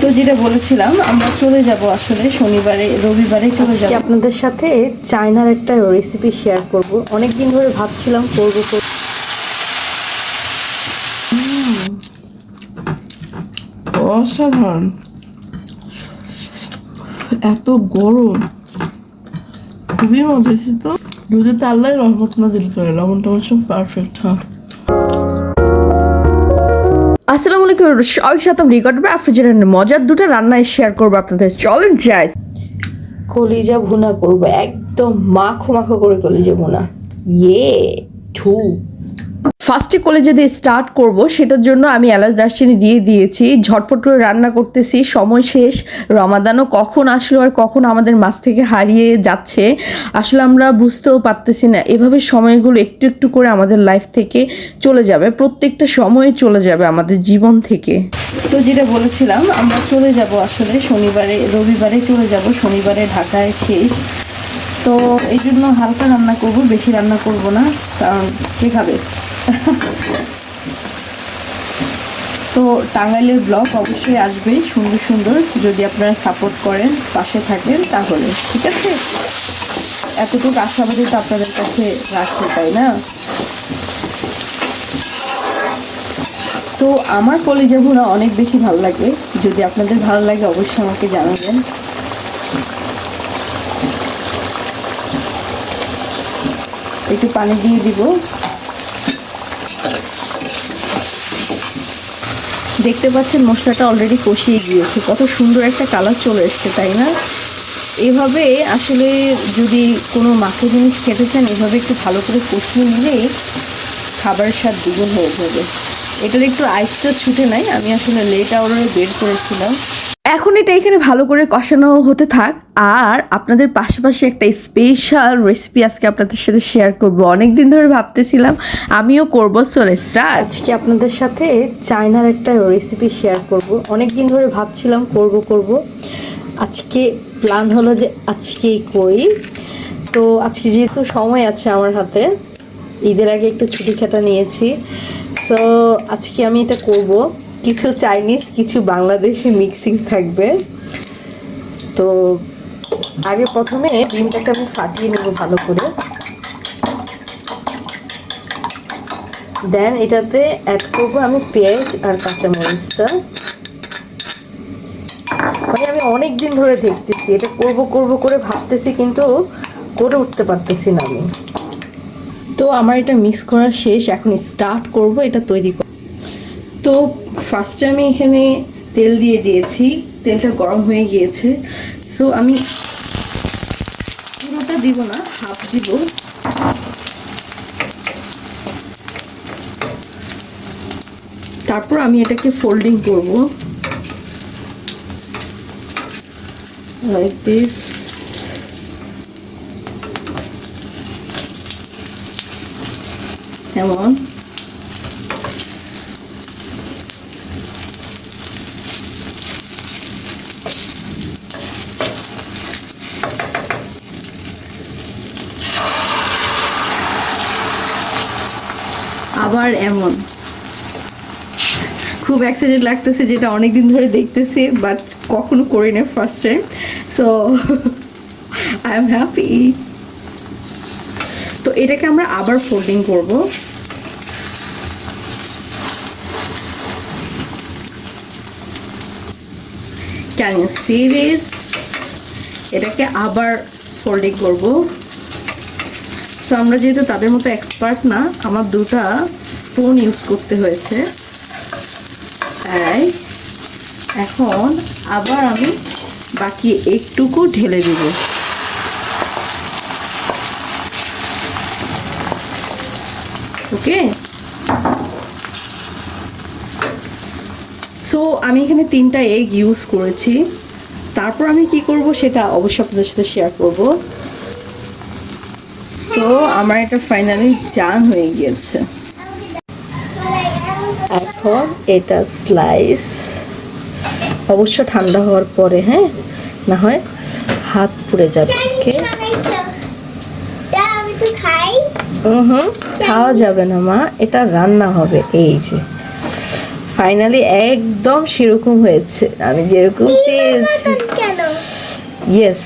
তো যেটা বলেছিলাম আমরা চলে যাব আসলে শনিবারে রবিবারে চলে যাব। আপনাদের সাথে চায়নার একটা রেসিপি শেয়ার করব। অনেক দিন ধরে ভাবছিলাম করব অসাধারণ। এত গরম। খুবই মজা হয়েছে তো। দুধেতে আল্লাহ রহমত নাজিল করে লবণ টমন সব পারফেক্ট হ্যাঁ। আলাইকুম সবাই সাথে রেকর্ড রেফ্রিজারেন্ট মজার দুটো রান্নায় শেয়ার করব আপনাদের। চলেন যাই। কলিজা ভুনা করব, একদম মাখো মাখো করে কলিজা ভুনা। ইয়ে ঠু। ফার্স্টে কলেজে দিয়ে স্টার্ট করব, সেটার জন্য আমি এলাচ দারচিনি দিয়ে দিয়েছি। ঝটপট করে রান্না করতেছি, সময় শেষ। রমাদানও কখন আসলো আর কখন আমাদের মাছ থেকে হারিয়ে যাচ্ছে, আসলে আমরা বুঝতেও পারতেছি না। এভাবে সময়গুলো একটু একটু করে আমাদের লাইফ থেকে চলে যাবে, প্রত্যেকটা সময় চলে যাবে আমাদের জীবন থেকে। তো যেটা বলেছিলাম, আমরা চলে যাব আসলে শনিবারে, রবিবারে চলে যাব, শনিবারে ঢাকায় শেষ। তো এই জন্য হালকা রান্না করব, বেশি রান্না করব না, কারণ কে খাবে? তো টাঙ্গাইলের ব্লগ অবশ্যই আসবে সুন্দর সুন্দর। যদি আপনারা সাপোর্ট করেন, পাশে থাকেন, তাহলে, ঠিক আছে? এতটুকু আশাবাদী তো আপনাদের কাছে রাখতে তাই না? তো আমার কলেজে ভুনা অনেক বেশি ভালো লাগে। যদি আপনাদের ভালো লাগে, অবশ্যই আমাকে জানাবেন। একটু পানি দিয়ে দিব। দেখতে পাচ্ছেন মশলাটা অলরেডি কষিয়ে গিয়েছে। কত সুন্দর একটা কালার চলে এসছে, তাই না? এভাবে আসলে যদি কোনো মাখো জিনিস খেতে চান, এভাবে একটু ভালো করে কষিয়ে নিলে খাবার স্বাদ দ্বিগুণ হয়ে যাবে। এটার একটু আইসটা ছুটে নাই, আমি আসলে লেট আওয়ারে বের করেছিলাম। এখন এটা এখানে ভালো করে কষানো হতে থাক। আর আপনাদের পাশাপাশি একটা স্পেশাল রেসিপি আজকে আপনাদের সাথে শেয়ার করব। অনেক দিন ধরে ভাবতেছিলাম, আমিও করব সোলে স্টার আজকে আপনাদের সাথে চায়নার একটা রেসিপি শেয়ার করব। অনেক দিন ধরে ভাবছিলাম করব করব। আজকে প্ল্যান হলো যে আজকেই করি। তো আজকে যেহেতু সময় আছে আমার হাতে, ঈদের আগে একটু ছুটি ছাটা নিয়েছি। সো আজকে আমি এটা করব। কিছু চাইনিজ কিছু বাংলাদেশি মিক্সিং থাকবে। তো আগে প্রথমে ডিমটাকে আমি ফাটিয়ে নেব ভালো করে। দেন এটাতে অ্যাড করব আমি পেঁয়াজ আর কাঁচামরিচটা। মানে আমি অনেক দিন ধরে দেখতেছি, এটা করব করব করে ভাবতেছি কিন্তু করে উঠতে পারতেছি না আমি। তো আমার এটা মিক্স করা শেষ, এখন স্টার্ট করব, এটা তৈরি তো ফার্স্টে আমি এখানে তেল দিয়ে দিয়েছি। তেলটা গরম হয়ে গিয়েছে। সো আমি পুরোটা দিব না হাফ দিব। তারপর আমি এটাকে ফোল্ডিং করব। লাইক দিস এমন আবার এমন। খুব এক্সাইটেড লাগতেছে যেটা অনেক দিন ধরে দেখতেছি বাট কখনো করি না first time so I am happy তো এটাকে আমরা আবার ফোল্ডিং করব। ক্যান ইউ সি দিস এটাকে আবার ফোল্ডিং করব। তো আমরা যেহেতু তাদের মতো এক্সপার্ট না, আমার দুটা স্পুন ইউজ করতে হয়েছে। তাই এখন আবার আমি বাকি একটুকু ঢেলে দেব। ওকে? সো আমি এখানে তিনটা এগ ইউজ করেছি। তারপর আমি কি করব সেটা অবশ্যই আপনাদের সাথে শেয়ার করব। তো আমার এটা ফাইনালি জান হয়ে গিয়েছে। এখন এটা স্লাইস অবশ্য ঠান্ডা হওয়ার পরে হ্যাঁ? না হয় হাত পুড়ে যাবে ওকে হুম খাওয়া যাবে না মা এটা রান্না হবে এই যে। ফাইনালি একদম সেরকম হয়েছে আমি যেরকম চেয়েছি। ইয়েস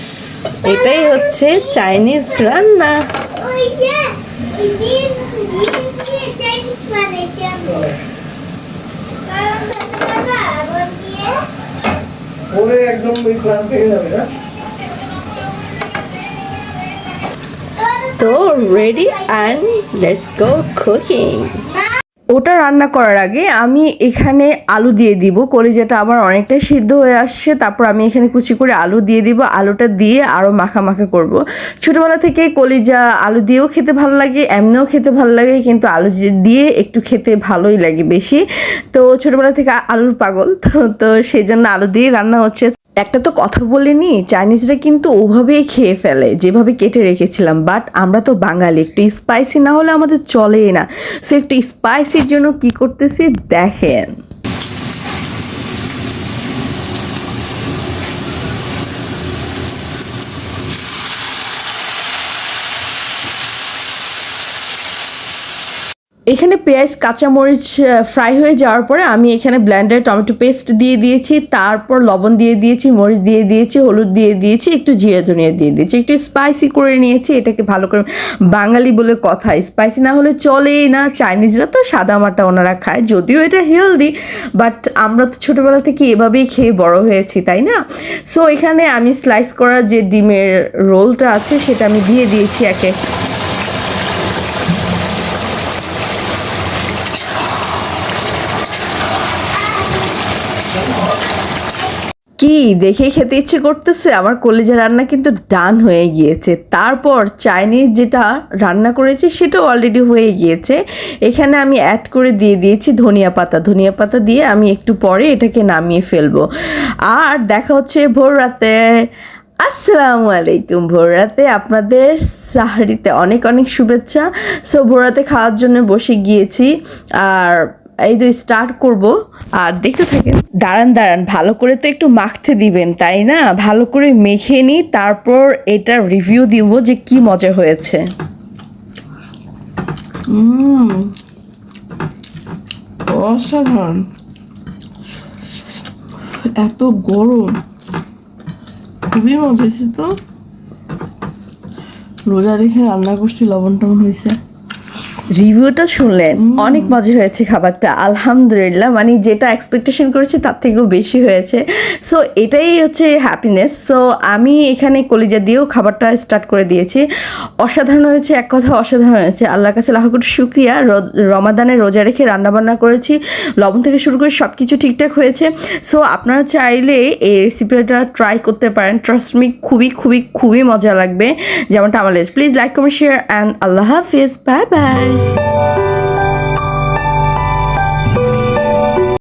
এটাই হচ্ছে চাইনিজ রান্না। ওই যে ডিম ডিম দিয়ে চাইনিজ বানাইছি আমি কারণ দাদা আবার দিয়ে পরে একদম ওই ক্লাস পেয়ে যাবে না তো ready and let's go cooking ওটা রান্না করার আগে আমি এখানে আলু দিয়ে দিব। কলিজাটা আমার অনেকটাই সিদ্ধ হয়ে আসছে। তারপর আমি এখানে কুচি করে আলু দিয়ে দিব। আলুটা দিয়ে আরও মাখা মাখা করব। ছোটোবেলা থেকে কলিজা আলু দিয়েও খেতে ভালো লাগে, এমনিও খেতে ভালো লাগে, কিন্তু আলু দিয়ে একটু খেতে ভালোই লাগে বেশি। তো ছোটোবেলা থেকে আলুর পাগল, তো তো সেই জন্য আলু দিয়ে রান্না হচ্ছে। একটা তো কথা বলে নি চাইনিজরা কিন্তু ওভাবেই খেয়ে ফেলে, যেভাবে কেটে রেখেছিলাম। বাট আমরা তো বাঙালি, একটু স্পাইসি না হলে আমাদের চলেই না। সো একটু স্পাইসির জন্য কি করতেছি? দেখেন। এখানে পেঁয়াজ, কাঁচামরিচ ফ্রাই হয়ে যাওয়ার পরে আমি এখানে ব্লেন্ডারে টমেটো পেস্ট দিয়ে দিয়েছি, তারপর লবণ দিয়ে দিয়েছি, মরিচ দিয়ে দিয়েছি, হলুদ দিয়ে দিয়েছি, একটু জিরা ধনিয়া দিয়ে দিয়েছি, একটু স্পাইসি করে নিয়েছি, এটাকে ভালো করে বাঙালি বলে কথা স্পাইসি না হলে চলেই না, চাইনিজরা তো সাদা মাটা ওনারা খায়, যদিও এটা হেলদি বাট আমরা তো ছোটোবেলা থেকে এভাবেই খেয়ে বড় হয়েছি, তাই না? সো এখানে আমি স্লাইস করা যে ডিমের রোলটা আছে, সেটা আমি দিয়ে দিয়েছি একে। কি দেখে খেতে ইচ্ছে করতেছে? আমার কলেজে রান্না কিন্তু ডান হয়ে গিয়েছে। তারপর চাইনিজ যেটা রান্না করেছি সেটাও অলরেডি হয়ে গিয়েছে। এখানে আমি অ্যাড করে দিয়ে দিয়েছি ধনিয়া পাতা। ধনিয়া পাতা দিয়ে আমি একটু পরে এটাকে নামিয়ে ফেলব। আর দেখা হচ্ছে ভোর রাতে। আসসালামু আলাইকুম। ভোররাতে আপনাদের সাহারিতে অনেক অনেক শুভেচ্ছা। সো ভোররাতে খাওয়ার জন্য বসে গিয়েছি। আর এই যে স্টার্ট করব, আর দেখতে থাকেন। দাঁড়ান দাঁড়ান, ভালো করে তো একটু মাখতে দিবেন, তাই না? ভালো করে মেখে নিই, তারপর এটা রিভিউ দিব যে কি মজা হয়েছে। অসাধারণ। এত গরম। খুবই মজা হয়েছে তো। রোজা রেখে রান্না করছি লবণ টবণ হয়েছে। রিভিউটা শুনলেন। অনেক মজা হয়েছে খাবারটা আলহামদুলিল্লাহ। মানে যেটা এক্সপেকটেশন করেছি তার থেকেও বেশি হয়েছে। সো এটাই হচ্ছে হ্যাপিনেস সো আমি এখানে কলিজা দিয়েও খাবারটা স্টার্ট করে দিয়েছি। অসাধারণ হয়েছে এক কথা অসাধারণ হয়েছে। আল্লাহর কাছে লাখ কোটি শুক্রিয়া। রমাদানে রোজা রেখে রান্নাবান্না করেছি। লবণ থেকে শুরু করে সব কিছু ঠিকঠাক হয়েছে। সো আপনারা চাইলে এই রেসিপিটা ট্রাই করতে পারেন। ট্রাস্ট মি খুবই খুবই খুবই মজা লাগবে। যেমনটা আমার please like comment share and Allah Hafiz. Bye bye thank you